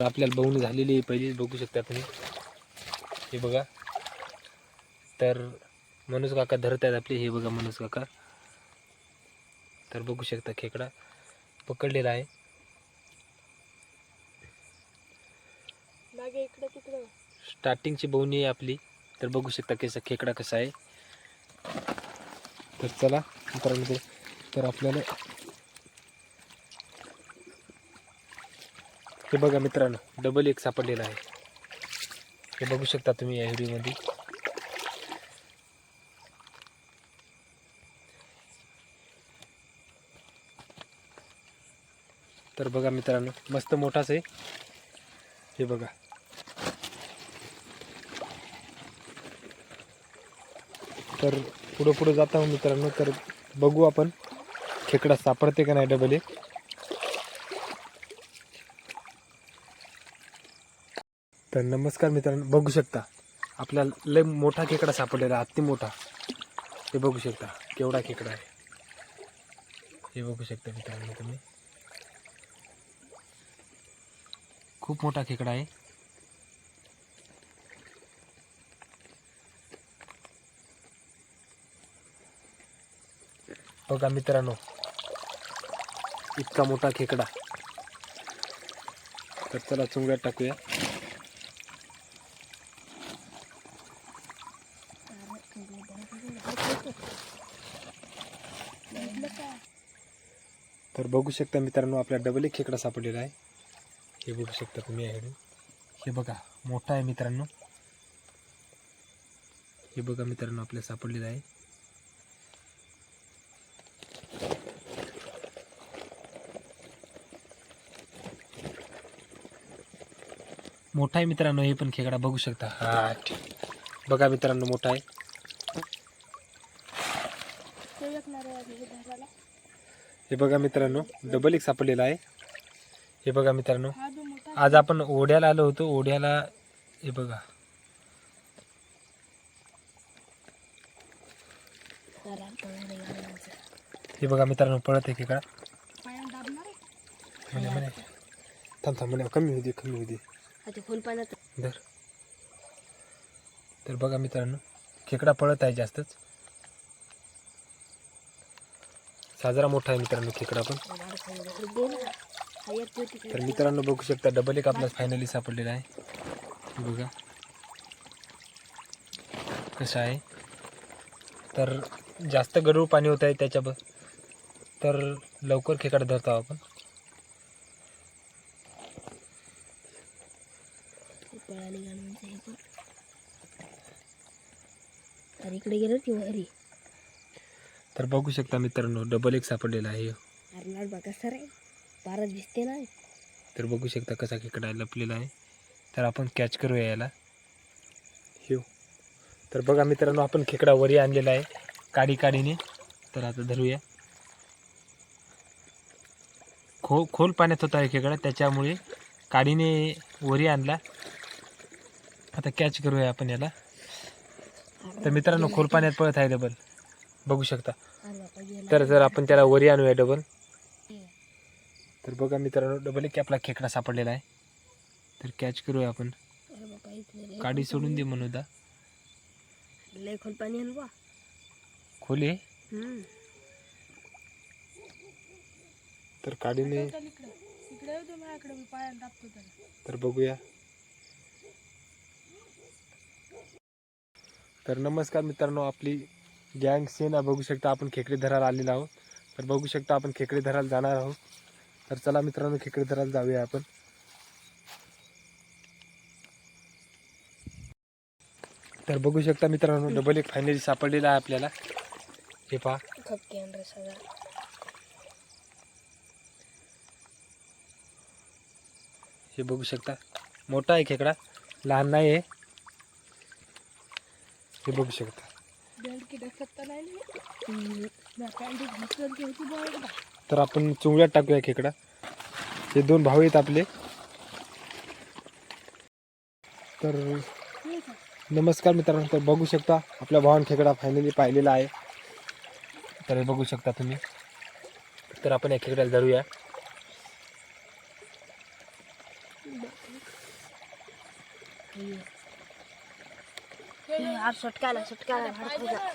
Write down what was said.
आपल्याला बघून झालेली आहे पहिलीच बघू शकता तुम्ही. हे बघा. तर मनोज काका धरत आहेत आपले. हे बघा मनोज काका. तर बघू शकता खेकडा पकडलेला आहे. स्टार्टिंगची बवणी आहे आपली. तर बघू शकता कसा खेकडा कसा आहे. तर चला मित्रांनो तर आपल्याला हे बघा मित्रांनो डबल एक सापडलेला आहे. हे बघू शकता तुम्ही या व्हिडिओमध्ये. तर बघा मित्रांनो मस्त मोठाच आहे. हे बघा. तर पुढं पुढं जाता मित्रांनो तर बघू आपण खेकडा सापडते का नाही डबल एक. तर नमस्कार मित्रांनो बघू शकता. आपल्याला लय मोठा खेकडा सापडलेला अति मोठा. हे बघू शकता केवढा खेकडा आहे. हे बघू शकता मित्रांनो तुम्ही. खूप मोठा खेकडा आहे. बघा मित्रांनो इतका मोठा खेकडा. तर चला चुंगड्यात टाकूया. तर बघू शकता मित्रांनो आपल्या डबल एक खेकडा सापडलेला आहे. हे बघू शकता तुम्ही याकडे हे बघा मोठा आहे मित्रांनो. हे बघा मित्रांनो आपल्या सापडलेलं आहे. मोठा आहे मित्रांनो हे पण खेकडा बघू शकता. हा बघा मित्रांनो मोठा आहे. हे बघा मित्रांनो डबल एक सापडलेला आहे. हे बघा मित्रांनो आज आपण ओढ्याला आलो होतो ओढ्याला हे बघा. हे बघा मित्रांनो पळत आहे आहे म्हणे म्हणे. थांब थांब म्हणे कमी होऊ दे कमी होऊ दे. तर बघा मित्रांनो खेकडा पळत आहे जास्तच. साजरा मोठा आहे मित्रांनो खेकडा पण. तर मित्रांनो बघू शकता डबल एक आपल्याला फायनली सापडलेला आहे. बघा. कसं आहे? तर जास्त गडूळ पाणी होत आहे त्याच्या तर लवकर खेकडा धरतो आपण. तर इकडे गेलं ती तर बघू शकता मित्रांनो डबल एक सापडलेला आहे. अर्नाड बघा सर आहे पारच दिसते ना. तर बघू शकता कसा खेकडा लपलेला आहे. तर आपण कॅच करूया याला. हिव तर बघा मित्रांनो आपण खेकडा वरी आणलेला आहे काडी काडीने. तर आता धरूया. खो खोल पाण्यात होता आहे खेकडा त्याच्यामुळे काडीने वरी आणला. आता कॅच करूया आपण याला. तर मित्रांनो खोल पाण्यात पळत आहे डबल बघू शकता. तर जर आपण त्याला वरी आणूया डबल तर बघा मित्रांनो डबल एक आपला खेकडा सापडलेला आहे. तर कॅच करूया आपण. काडी सोडून दे म्हणूदा लय खोल पाणी खोले. तर काडीने तर बघूया. तर नमस्कार मित्रांनो आपली गँग सेना बघू शकता आपण खेकडे धरायला आलेलो आहोत. तर बघू शकता आपण खेकडे धरायला जाणार आहोत. तर चला मित्रांनो खेकडे धरायला जाऊया आपण. तर बघू शकता मित्रांनो डबल एक फायनली सापडलेला आहे आपल्याला. हे पहा. हे बघू शकता. मोठा आहे खेकडा लहान नाही आहे. हे बघू शकता. तर आपण चुंगड्यात टाकूया खेकडा हे दोन भाऊ आहेत आपले. तर नमस्कार मित्रांनो तर बघू शकता आपल्या भावान खेकडा फायनली पाहिलेला आहे. तर हे बघू शकता तुम्ही. तर आपण या खेकड्याला धरूया. यार सुटकायला सुटकायला